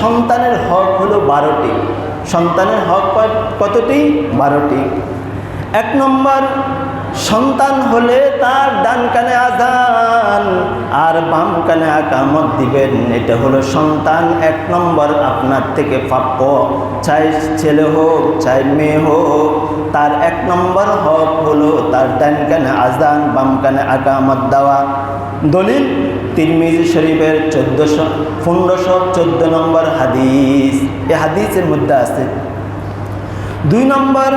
সন্তানের হক হলো বারোটি। সন্তানের হক কতটি? বারোটি। এক নম্বর, সন্তান হলে তার ডান কানে আজান আর বাম কানে আকামত দিবেন। এটা হলো সন্তান। এক নম্বর, আপনার থেকে প্রাপ্য। চাই ছেলে হোক, চাই মেয়ে হোক, তার এক নম্বর হক হলো তার ডান কানে আজান বাম কানে আকামত দেওয়া। দলিল তিরমিজি শরীফের চোদ্দোশো, পনেরোশো চোদ্দ নম্বর হাদিস। এ হাদিসের মধ্যে আছে, দুই নম্বর,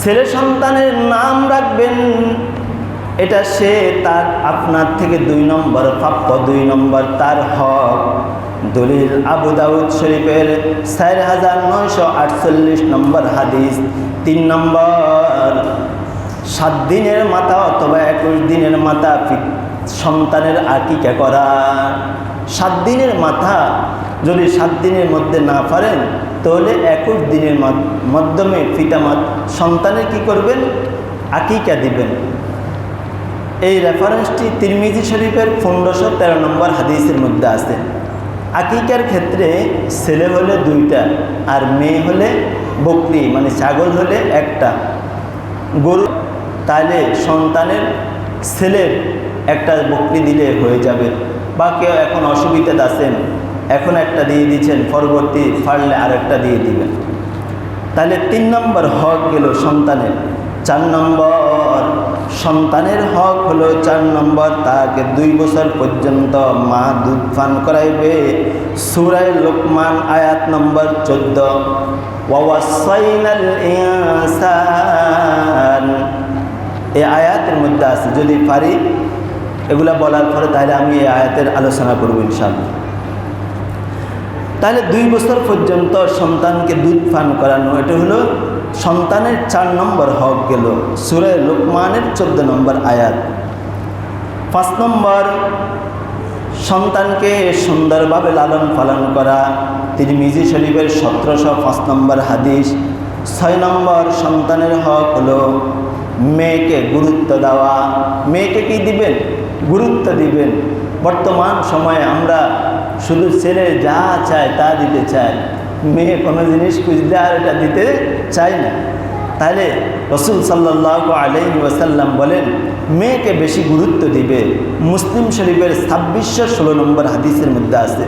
ছেলে সন্তানের নাম রাখবেন, এটা সে তার আপনার থেকে দুই নম্বর প্রাপ্য দুই নম্বর তার হক। দলিল আবু দাউদ শরীফের চার হাজার নয়শো আটচল্লিশ নম্বর হাদিস। তিন নম্বর, সাত দিনের মাথা অথবা একুশ দিনের মাথা সন্তানের আকিকা করা। সাত দিনের মাথা যদি সাত দিনের মধ্যে না পারেন তাহলে একুশ দিনের মাধ্যমে পিতামাত সন্তানের কি করবেন? আকিকা দিবেন। এই রেফারেন্সটি তিরমিজি শরীফের পনেরোশো তেরো নম্বর হাদিসের মধ্যে আছে। আকিকার ক্ষেত্রে ছেলে হলে দুইটা, আর মেয়ে হলে বকরি মানে ছাগল হলে একটা। গরু, তাহলে সন্তানের ছেলের একটা বকরি দিলে হয়ে যাবে। বা কেউ এখন অসুবিধাতে আছেন এখন একটা দিয়ে দিচ্ছেন, পরবর্তী ফাড়লে আরেকটা দিয়ে দিবেন। তাহলে তিন নম্বর হক গেল সন্তানের। চার নম্বর, সন্তানের হক হলো চার নম্বর, তাকে দুই বছর পর্যন্ত মা দুধ পান করাইবে। সুরাই লোকমান আয়াত নম্বর চোদ্দ এই আয়াতের মধ্যে আছে, যদি পারি। এগুলা বলার পরে তাহলে আমি এই আয়াতের আলোচনা করব ইনশাআল্লাহ। তাহলে দুই বছর পর্যন্ত সন্তানকে দুধ পান করানো, এটা হলো সন্তানের চার নম্বর হক গেল। সুরে লোকমানের চোদ্দ নম্বর আয়াত। পাঁচ নম্বর, সন্তানকে সুন্দরভাবে লালন পালন করা। তিনি মিজি শরীফের সতেরোশো পাঁচ নম্বর হাদিস। ছয় নম্বর, সন্তানের হক হলো মেয়েকে গুরুত্ব দেওয়া, মেয়েকে কি দিবেন? গুরুত্ব দিবেন। বর্তমান সময়ে আমরা শুধু ছেলে যা চায় তা দিতে চাই। মেয়ে কোনো জিনিস খুঁজলে আর এটা দিতে চাই না। তাহলে রসুল সাল্লাহ আলহি ওয়াসাল্লাম বলেন, মেয়েকে বেশি গুরুত্ব দিবে। মুসলিম শরীফের ছাব্বিশশো ষোলো নম্বর হাদিসের মধ্যে আছে।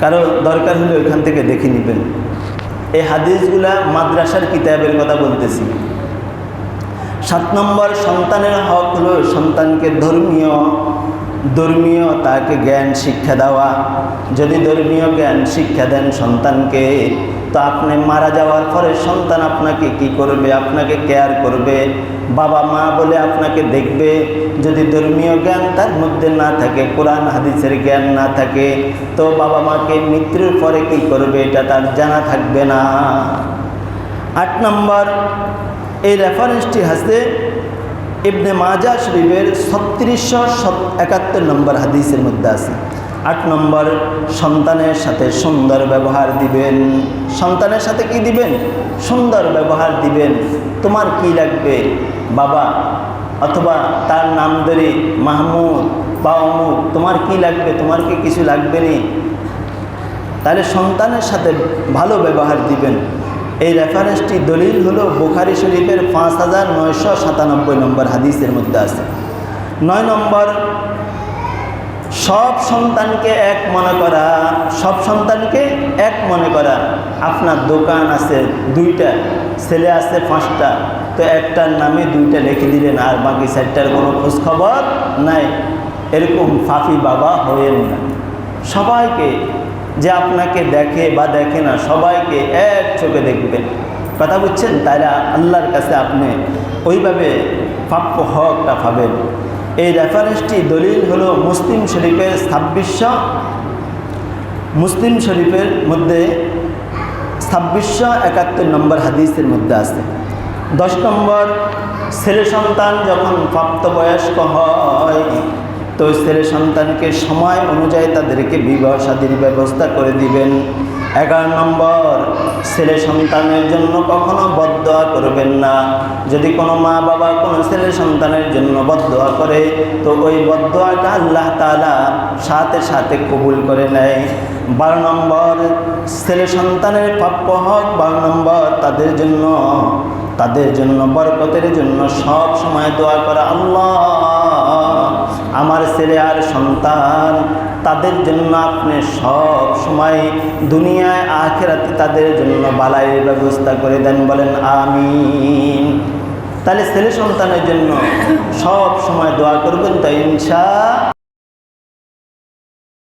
কারও দরকার হলে ওইখান থেকে দেখে নেবেন। এই হাদিসগুলা মাদ্রাসার কিতাবের কথা বলতেছি। সাত নম্বর সন্তানের হক হলো সন্তানকে ধর্মীয় ধর্মীয় তাকে জ্ঞান, শিক্ষা দেওয়া। যদি ধর্মীয় জ্ঞান, শিক্ষা দেন সন্তানকে, তো আপনি মারা যাওয়ার পরে সন্তান আপনাকে কি করবে? আপনাকে কেয়ার করবে। বাবা মা বলে আপনাকে দেখবে। যদি ধর্মীয় জ্ঞান তার মধ্যে না থাকে, কোরআন, হাদিসের জ্ঞান না থাকে, তো বাবা মাকে মৃত্যুর পরে কি করবে? এটা তার জানা থাকবে না। আট নম্বর এই রেফারেন্সটি হাসতে ইবনে মাজা শরীফের ছত্রিশশো একাত্তর নম্বর হাদিসের মধ্যে আছে। আট নম্বর, সন্তানের সাথে সুন্দর ব্যবহার দিবেন। সন্তানের সাথে কি দিবেন? সুন্দর ব্যবহার দিবেন। তোমার কি লাগবে? বাবা, অথবা তার নাম ধরে মাহমুদ বা অমুক, তোমার কি লাগবে? তোমার কি কিছু লাগবে নি? তাহলে সন্তানের সাথে ভালো ব্যবহার দিবেন। এই রেফারেন্সটি দলিল হলো বুখারি শরীফের পাঁচ হাজার নয়শো সাতানব্বই নম্বর হাদিসের মধ্যে আছে। নয় নম্বর, সব সন্তানকে এক মনে করা, সব সন্তানকে এক মনে করা। আপনার দোকান আছে দুইটা, ছেলে আছে পাঁচটা, তো একটার নামে দুইটা লিখে দিলেন আর বাকি চারটার কোনো খোঁজখবর নাই। এরকম ফাফি বাবা হয়েন না। সবাইকে যে আপনাকে দেখে বা দেখে না, সবাইকে এক চোখে দেখবেন কথা বুঝছেন? তারা আল্লাহর কাছে আপনি ওইভাবে প্রাপ্য হকটা পাবেন। এই রেফারেন্সটি দলিল হলো মুসলিম শরীফের ছাব্বিশশো মুসলিম শরীফের মধ্যে ছাব্বিশশো একাত্তর নম্বর হাদিসের মধ্যে আছে। দশ নম্বর, ছেলে সন্তান যখন প্রাপ্তবয়স্ক হয় তো ছেলে সন্তানকে সময় অনুযায়ী তাদেরকে বিবাহ শাদীর ব্যবস্থা করে দিবেন। এগারো নম্বর ছেলে সন্তানের জন্য কখনো বদদোয়া করবেন না। যদি কোনো মা বাবা কোনো ছেলে সন্তানের জন্য বদদোয়া করে, তো ওই বদদোয়াটা আল্লাহ তালা সাথে সাথে কবুল করে নেয়। বারো নম্বর ছেলে সন্তানের প্রাপ্য হক বারো নম্বর, তাদের জন্য তাদের জন্য বরকতের জন্য সব সময় দোয়া করা আল্লাহ। আমার ছেলে আর সন্তান, তাদের জন্য আপনি সব সময় দুনিয়ায় আখেরাতে তাদের জন্য বালাইয়ের ব্যবস্থা করে দেন, বলেন আমি তাহলে ছেলে সন্তানের জন্য সব সময় দোয়া করবেন তাই ইনশা